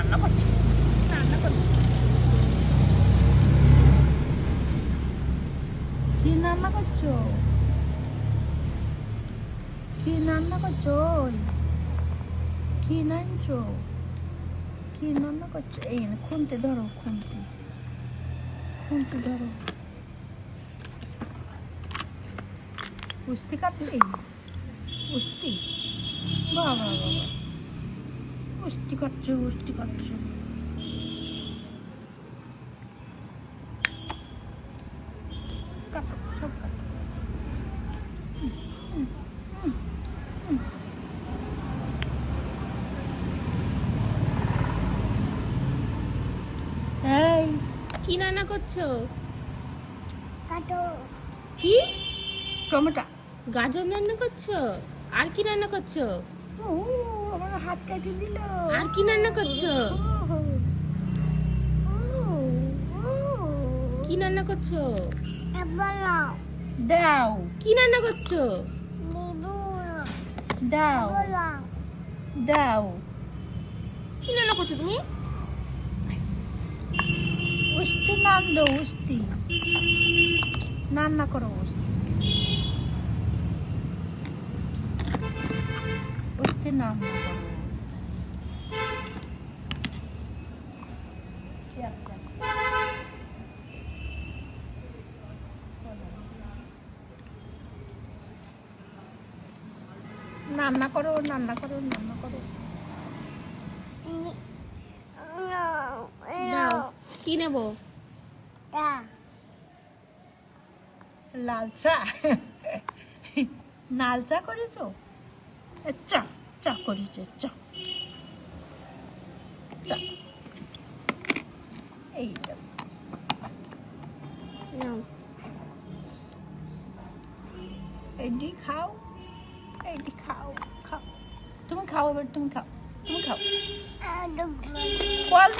রান্না করছে। রান্না করছে। কি রান্না করছ? কি রান্না করছ? কি নানছো কি রান্না করছ? এই না খুনতে ধরো, খুনতে। খুনতে ধরো। উস্তি কাটলি? উস্তি? বাবা বাবা উস্তি কাটছে কি রান্না করছ? কাটো। কি? টমেটো। গাজর রান্না করছ? আর কি রান্না করছ? ও আমার হাত কেটে দিল। আর কি রান্না করছ? কি রান্না করছ? দাও। কি রান্না করছ? দাও। দাও। কি রান্না করছ তুমি? উস্তি নান দো উস্তি রান্না করো উস্তি যাক, যাক। রান্না করো রান্না করো রান্না করো। কি নেব? লাল চা? লাল চা করেছ? এ, চা করেছ চা। চা। এই দেখো। খাও এইটি খাও খাও। তুমি খাও এবার তুমি খাও তুমি খাও। কল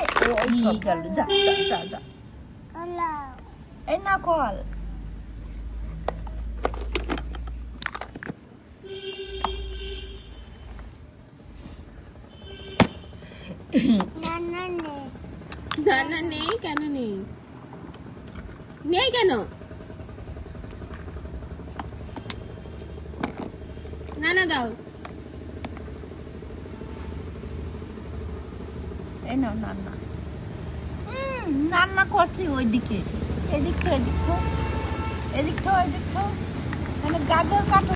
গেল যা যা যা এই না কল না না নেই কেন? নেই নেই না না দাও এই নাও রান্না রান্না করছি ওইদিকে এদিক তো এদিক তো এদিক তো এদিক তো মানে গাজর কাটো